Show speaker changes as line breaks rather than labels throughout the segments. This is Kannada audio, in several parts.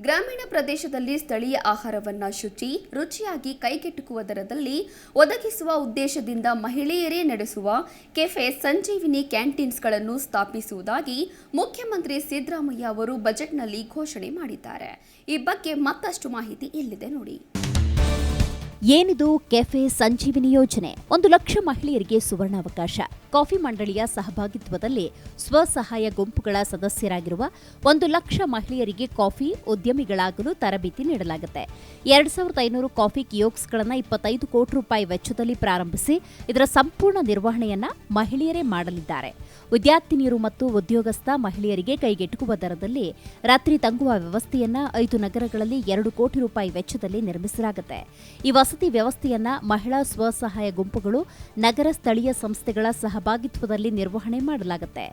ಗ್ರಾಮೀಣ ಪ್ರದೇಶದಲ್ಲಿ ಸ್ಥಳೀಯ ಆಹಾರವನ್ನು ಶುಚಿ, ರುಚಿಯಾಗಿ ಕೈಗೆಟುಕುವ ದರದಲ್ಲಿ ಒದಗಿಸುವ ಉದ್ದೇಶದಿಂದ ಮಹಿಳೆಯರೇ ನಡೆಸುವ ಕೆಫೆ ಸಂಜೀವಿನಿ ಕ್ಯಾಂಟೀನ್ಸ್ಗಳನ್ನು ಸ್ಥಾಪಿಸುವುದಾಗಿ ಮುಖ್ಯಮಂತ್ರಿ ಸಿದ್ದರಾಮಯ್ಯ ಅವರು ಬಜೆಟ್ನಲ್ಲಿ ಘೋಷಣೆ ಮಾಡಿದ್ದಾರೆ. ಈ ಬಗ್ಗೆ ಮತ್ತಷ್ಟು ಮಾಹಿತಿ ಇಲ್ಲಿದೆ ನೋಡಿ.
ಏನಿದು ಕೆಫೆ ಸಂಜೀವಿನಿ ಯೋಜನೆ? ಒಂದು ಲಕ್ಷ ಮಹಿಳೆಯರಿಗೆ ಸುವರ್ಣಾವಕಾಶ. ಕಾಫಿ ಮಂಡಳಿಯ ಸಹಭಾಗಿತ್ವದಲ್ಲಿ ಸ್ವಸಹಾಯ ಗುಂಪುಗಳ ಸದಸ್ಯರಾಗಿರುವ ಒಂದು ಲಕ್ಷ ಮಹಿಳೆಯರಿಗೆ ಕಾಫಿ ಉದ್ಯಮಿಗಳಾಗಲು ತರಬೇತಿ ನೀಡಲಾಗುತ್ತೆ. ಎರಡ್ ಸಾವಿರದ ಐನೂರು ಕಾಫಿ ಕಿಯೋಕ್ಸ್ಗಳನ್ನು ಇಪ್ಪತ್ತೈದು ಕೋಟಿ ರೂಪಾಯಿ ವೆಚ್ಚದಲ್ಲಿ ಪ್ರಾರಂಭಿಸಿ, ಇದರ ಸಂಪೂರ್ಣ ನಿರ್ವಹಣೆಯನ್ನ ಮಹಿಳೆಯರೇ ಮಾಡಲಿದ್ದಾರೆ. ವಿದ್ಯಾರ್ಥಿನಿಯರು ಮತ್ತು ಉದ್ಯೋಗಸ್ಥ ಮಹಿಳೆಯರಿಗೆ ಕೈಗೆಟುಕುವ ದರದಲ್ಲಿ ರಾತ್ರಿ ತಂಗುವ ವ್ಯವಸ್ಥೆಯನ್ನ ಐದು ನಗರಗಳಲ್ಲಿ ಎರಡು ಕೋಟಿ ರೂಪಾಯಿ ವೆಚ್ಚದಲ್ಲಿ ನಿರ್ಮಿಸಲಾಗುತ್ತೆ. ಈ ವಸತಿ ವ್ಯವಸ್ಥೆಯನ್ನ ಮಹಿಳಾ ಸ್ವಸಹಾಯ ಗುಂಪುಗಳು ನಗರ ಸ್ಥಳೀಯ ಸಂಸ್ಥೆಗಳ ಸಹಭಾಗಿತ್ವದಲ್ಲಿ ನಿರ್ವಹಣೆ ಮಾಡಲಾಗುತ್ತೆ.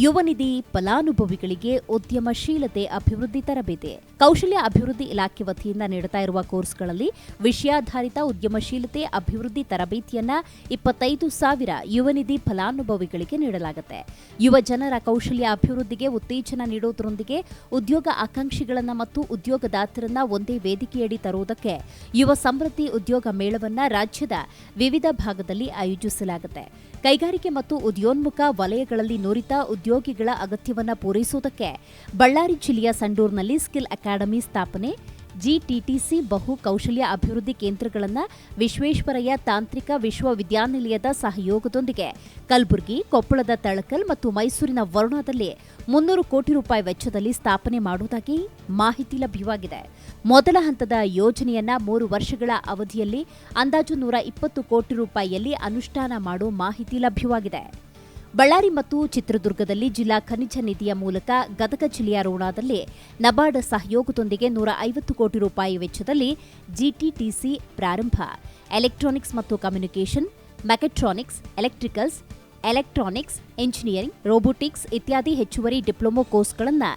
ಯುವ ನಿಧಿ ಫಲಾನುಭವಿಗಳಿಗೆ ಉದ್ಯಮಶೀಲತೆ ಅಭಿವೃದ್ಧಿ ತರಬೇತಿ. ಕೌಶಲ್ಯ ಅಭಿವೃದ್ಧಿ ಇಲಾಖೆ ವತಿಯಿಂದ ನೀಡುತ್ತಾ ಇರುವ ಕೋರ್ಸ್ಗಳಲ್ಲಿ ವಿಷಯಾಧಾರಿತ ಉದ್ಯಮಶೀಲತೆ ಅಭಿವೃದ್ಧಿ ತರಬೇತಿಯನ್ನ ಇಪ್ಪತ್ತೈದು ಸಾವಿರ ಯುವನಿಧಿ ಫಲಾನುಭವಿಗಳಿಗೆ ನೀಡಲಾಗುತ್ತೆ. ಯುವ ಜನರ ಕೌಶಲ್ಯ ಅಭಿವೃದ್ಧಿಗೆ ಉತ್ತೇಜನ ನೀಡುವುದರೊಂದಿಗೆ ಉದ್ಯೋಗ ಆಕಾಂಕ್ಷಿಗಳನ್ನ ಮತ್ತು ಉದ್ಯೋಗದಾತರನ್ನ ಒಂದೇ ವೇದಿಕೆಯಡಿ ತರುವುದಕ್ಕೆ ಯುವ ಸಮೃದ್ಧಿ ಉದ್ಯೋಗ ಮೇಳವನ್ನ ರಾಜ್ಯದ ವಿವಿಧ ಭಾಗದಲ್ಲಿ ಆಯೋಜಿಸಲಾಗುತ್ತೆ. ಕೈಗಾರಿಕೆ ಮತ್ತು ಉದ್ಯೋನ್ಮುಖ ವಲಯಗಳಲ್ಲಿ ನುರಿತ ಉದ್ಯೋಗಿಗಳ ಅಗತ್ಯವನ್ನು ಪೂರೈಸುವುದಕ್ಕೆ ಬಳ್ಳಾರಿ ಜಿಲ್ಲೆಯ ಸಂಡೂರಿನಲ್ಲಿ ಸ್ಕಿಲ್ ಅಕಾಡೆಮಿ ಸ್ಥಾಪನೆ, ಜಿಟಿಟಿಸಿ ಬಹು ಕೌಶಲ್ಯ ಅಭಿವೃದ್ಧಿ ಕೇಂದ್ರಗಳನ್ನು ವಿಶ್ವೇಶ್ವರಯ್ಯ ತಾಂತ್ರಿಕ ವಿಶ್ವವಿದ್ಯಾನಿಲಯದ ಸಹಯೋಗದೊಂದಿಗೆ ಕಲಬುರಗಿ, ಕೊಪ್ಪಳದ ತಳಕಲ್ ಮತ್ತು ಮೈಸೂರಿನ ವರುಣಾದಲ್ಲಿ ಮುನ್ನೂರು ಕೋಟಿ ರೂಪಾಯಿ ವೆಚ್ಚದಲ್ಲಿ ಸ್ಥಾಪನೆ ಮಾಡುವುದಾಗಿ ಮಾಹಿತಿ ಲಭ್ಯವಾಗಿದೆ. ಮೊದಲ ಹಂತದ ಯೋಜನೆಯನ್ನ ಮೂರು ವರ್ಷಗಳ ಅವಧಿಯಲ್ಲಿ ಅಂದಾಜು ನೂರ ಇಪ್ಪತ್ತು ಕೋಟಿ ರೂಪಾಯಿಯಲ್ಲಿ ಅನುಷ್ಠಾನ ಮಾಡುವ ಮಾಹಿತಿ ಲಭ್ಯವಾಗಿದೆ. ಬಳ್ಳಾರಿ ಮತ್ತು ಚಿತ್ರದುರ್ಗದಲ್ಲಿ ಜಿಲ್ಲಾ ಖನಿಜ ನಿಧಿಯ ಮೂಲಕ ಗದಗ ಜಿಲ್ಲೆಯ ರೋಣಾದಲ್ಲಿ ನಬಾರ್ಡ್ ಸಹಯೋಗದೊಂದಿಗೆ ನೂರ ಐವತ್ತು ಕೋಟಿ ರೂಪಾಯಿ ವೆಚ್ಚದಲ್ಲಿ ಜಿಟಿಟಿಸಿ ಪ್ರಾರಂಭ. ಎಲೆಕ್ಟ್ರಾನಿಕ್ಸ್ ಮತ್ತು communication mechatronics electricals, electronics, engineering, robotics ಇತ್ಯಾದಿ ಹೆಚ್ಚುವರಿ ಡಿಪ್ಲೊಮೊ ಕೋರ್ಸ್ಗಳನ್ನು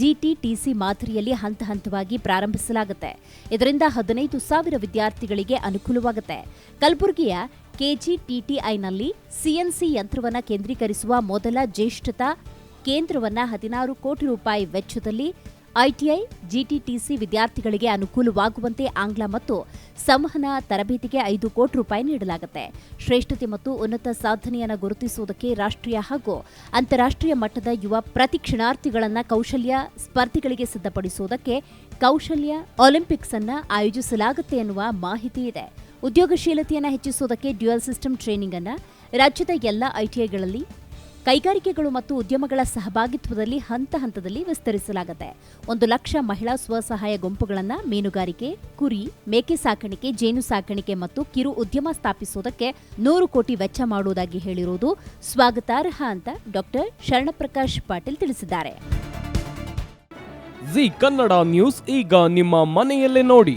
ಜಿಟಿಟಿಸಿ ಮಾದರಿಯಲ್ಲಿ ಹಂತ ಹಂತವಾಗಿ ಪ್ರಾರಂಭಿಸಲಾಗುತ್ತೆ. ಇದರಿಂದ ಹದಿನೈದು ಸಾವಿರ ವಿದ್ಯಾರ್ಥಿಗಳಿಗೆ ಅನುಕೂಲವಾಗುತ್ತೆ. ಕಲಬುರಗಿಯ ಕೆಜಿಟಿಟಿಐನಲ್ಲಿ ಸಿಎನ್ಸಿ ಯಂತ್ರವನ್ನು ಕೇಂದ್ರೀಕರಿಸುವ ಮೊದಲ ಜ್ಯೇಷ್ಠತಾ ಕೇಂದ್ರವನ್ನ ಹದಿನಾರು ಕೋಟಿ ರೂಪಾಯಿ ವೆಚ್ಚದಲ್ಲಿ ಐಟಿಐ, ಜಿಟಿಟಿಸಿ ವಿದ್ಯಾರ್ಥಿಗಳಿಗೆ ಅನುಕೂಲವಾಗುವಂತೆ ಆಂಗ್ಲ ಮತ್ತು ಸಂವಹನ ತರಬೇತಿಗೆ ಐದು ಕೋಟಿ ರೂಪಾಯಿ ನೀಡಲಾಗುತ್ತೆ. ಶ್ರೇಷ್ಠತೆ ಮತ್ತು ಉನ್ನತ ಸಾಧನೆಯನ್ನು ಗುರುತಿಸುವುದಕ್ಕೆ ರಾಷ್ಟ್ರೀಯ ಹಾಗೂ ಅಂತಾರಾಷ್ಟ್ರೀಯ ಮಟ್ಟದ ಯುವ ಪ್ರತಿಕ್ಷಣಾರ್ಥಿಗಳನ್ನು ಕೌಶಲ್ಯ ಸ್ಪರ್ಧೆಗಳಿಗೆ ಸಿದ್ಧಪಡಿಸುವುದಕ್ಕೆ ಕೌಶಲ್ಯ ಒಲಿಂಪಿಕ್ಸ್ ಅನ್ನು ಆಯೋಜಿಸಲಾಗುತ್ತೆ ಎನ್ನುವ ಮಾಹಿತಿ ಇದೆ. ಉದ್ಯೋಗಶೀಲತೆಯನ್ನು ಹೆಚ್ಚಿಸುವುದಕ್ಕೆ ಡ್ಯುಯಲ್ ಸಿಸ್ಟಮ್ ಟ್ರೈನಿಂಗ್ ಅನ್ನು ರಾಜ್ಯದ ಎಲ್ಲ ಐಟಿಐಗಳಲ್ಲಿ ಕೈಗಾರಿಕೆಗಳು ಮತ್ತು ಉದ್ಯಮಗಳ ಸಹಭಾಗಿತ್ವದಲ್ಲಿ ಹಂತ ಹಂತದಲ್ಲಿ ವಿಸ್ತರಿಸಲಾಗುತ್ತೆ. ಒಂದು ಲಕ್ಷ ಮಹಿಳಾ ಸ್ವಸಹಾಯ ಗುಂಪುಗಳನ್ನು ಮೀನುಗಾರಿಕೆ, ಕುರಿ, ಮೇಕೆ ಸಾಕಾಣಿಕೆ, ಜೇನು ಸಾಕಾಣಿಕೆ ಮತ್ತು ಕಿರು ಉದ್ಯಮ ಸ್ಥಾಪಿಸುವುದಕ್ಕೆ ನೂರು ಕೋಟಿ ವೆಚ್ಚ ಮಾಡುವುದಾಗಿ ಹೇಳಿರುವುದು ಸ್ವಾಗತಾರ್ಹ ಅಂತ ಡಾಕ್ಟರ್ ಶರಣಪ್ರಕಾಶ್ ಪಾಟೀಲ್ ತಿಳಿಸಿದ್ದಾರೆ.
ಜಿ ಕನ್ನಡ ನ್ಯೂಸ್ ಈಗ ನಿಮ್ಮ ಮನೆಯಲ್ಲೇ ನೋಡಿ.